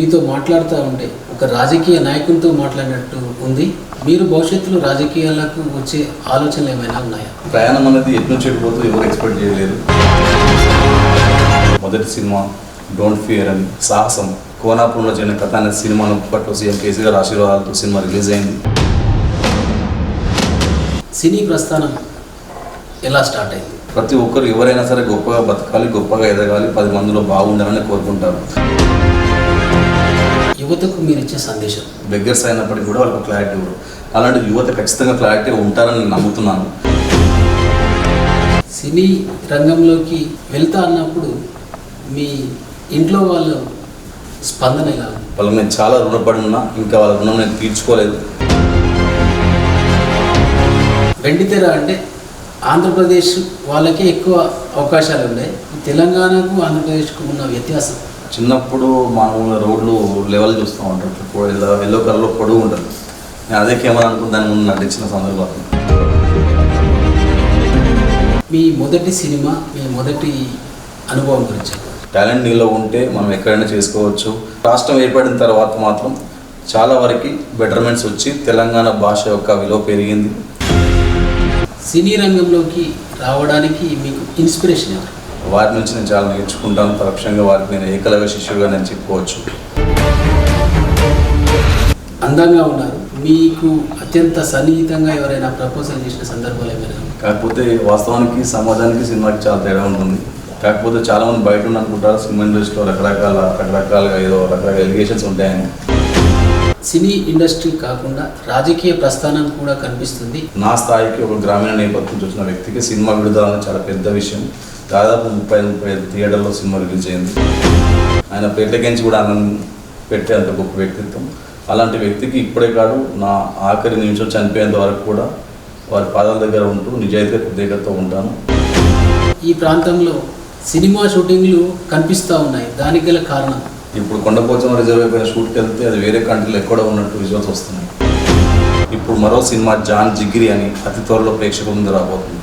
మీతో మాట్లాడుతూ ఉంటే ఒక రాజకీయ నాయకునితో మాట్లాడినట్టు ఉంది. మీరు భవిష్యత్తులో రాజకీయాలకు వచ్చే ఆలోచనలు ఏమైనా ఉన్నాయా? ప్రయాణం అనేది ఎటు నుంచి ఎటుపోతూ ఎవరు ఎక్స్పెక్ట్ చేయలేరు. మొదటి సినిమా డోంట్ ఫియర్ అని సాహసం. కోనాపూర్లో జరిగిన కథ అనే సినిమాను అప్పట్లో సీఎం కేసీఆర్ ఆశీర్వాదాలతో సినిమా రిలీజ్ అయింది. సినీ ప్రస్థానం ఎలా స్టార్ట్ అయింది? ప్రతి ఒక్కరు ఎవరైనా సరే గొప్పగా బతకాలి గొప్పగా ఎదగాలి పది మందిలో బాగుండాలని కోరుకుంటారు. యువతకు మీరు ఇచ్చే సందేశం. బెగ్గర్స్ అయినప్పటికీ కూడా వాళ్ళకి క్లారిటీ ఇవ్వరు. అలాంటి యువత ఖచ్చితంగా క్లారిటీ ఉంటారని నేను నమ్ముతున్నాను. సినీ రంగంలోకి వెళ్తా అన్నప్పుడు మీ ఇంట్లో వాళ్ళ స్పందన ఎలా వాళ్ళకి నేను చాలా రుణపడి ఉన్నా ఇంకా వాళ్ళ రుణం నేను తీర్చుకోలేదు. వెండితెర అంటే ఆంధ్రప్రదేశ్ వాళ్ళకే ఎక్కువ అవకాశాలు ఉన్నాయి. తెలంగాణకు ఆంధ్రప్రదేశ్కు ఉన్న వ్యత్యాసం? చిన్నప్పుడు మామూలుగా లెవెల్ చూస్తూ ఉంటారు. ఇలా ఎల్లో కలర్లో పొడుగు ఉంటుంది. నేను అదే కెమెరా అనుకుని దాని ముందు నటించిన సందర్భాలు మీ మొదటి సినిమా మీ మొదటి అనుభవం గురించి. టాలెంట్ నీలో ఉంటే మనం ఎక్కడైనా చేసుకోవచ్చు. రాష్ట్రం ఏర్పడిన తర్వాత మాత్రం చాలా వరకు బెటర్మెంట్స్ వచ్చి తెలంగాణ భాష యొక్క విలువ పెరిగింది. సినీ రంగంలోకి రావడానికి మీకు ఇన్స్పిరేషన్ ఎవరు? వారి నుంచి నేను చాలా నేర్చుకుంటాను. పరోక్షంగా వారికి నేను ఏకలవ్య శిష్యుగా నేను చెప్పుకోవచ్చు. అందంగా ఉన్నారు. మీకు అత్యంత సన్నిహితంగా ఎవరైనా ప్రపోజల్ చేసిన సందర్భాలు ఏమైనా? కాకపోతే వాస్తవానికి సమాజానికి సినిమాకి చాలా తేడా ఉంటుంది. కాకపోతే చాలా మంది బయట ఉన్న అనుకుంటారు సినిమా ఇండస్ట్రీలో రకరకాల రకరకాలుగా ఏదో రకరకాల ఎలిగేషన్స్ ఉంటాయని. సినీ ఇండస్ట్రీ కాకుండా రాజకీయ ప్రస్థానం కూడా కనిపిస్తుంది. నా స్థాయికి ఒక గ్రామీణ నేపథ్యం వచ్చిన వ్యక్తికి సినిమా విడుదల చాలా పెద్ద విషయం. దాదాపు ముప్పై ముప్పై ఐదు థియేటర్లో సినిమా రిలీజ్ అయింది. ఆయన పేటకించి కూడా ఆనందం పెట్టే అంత గొప్ప వ్యక్తిత్వం. అలాంటి వ్యక్తికి ఇప్పుడే కాదు నా ఆఖరి నిమిషం చనిపోయేంత వరకు కూడా వారి పాదాల దగ్గర ఉంటూ నిజాయితీ కృతజ్ఞతతో ఉంటాను. ఈ ప్రాంతంలో సినిమా షూటింగ్లు కనిపిస్తూ ఉన్నాయి. దానికి గల కారణం? ఇప్పుడు కొండపోచమ్మ రిజర్వ్ అయిపోయిన షూట్కి వెళ్తే అది వేరే కంట్రీలో ఎక్కడో ఉన్నట్టు విజువల్స్ వస్తున్నాయి. ఇప్పుడు మరో సినిమా జాన్ జిగిరి అని అతి త్వరలో ప్రేక్షకుల ముందు రాబోతుంది.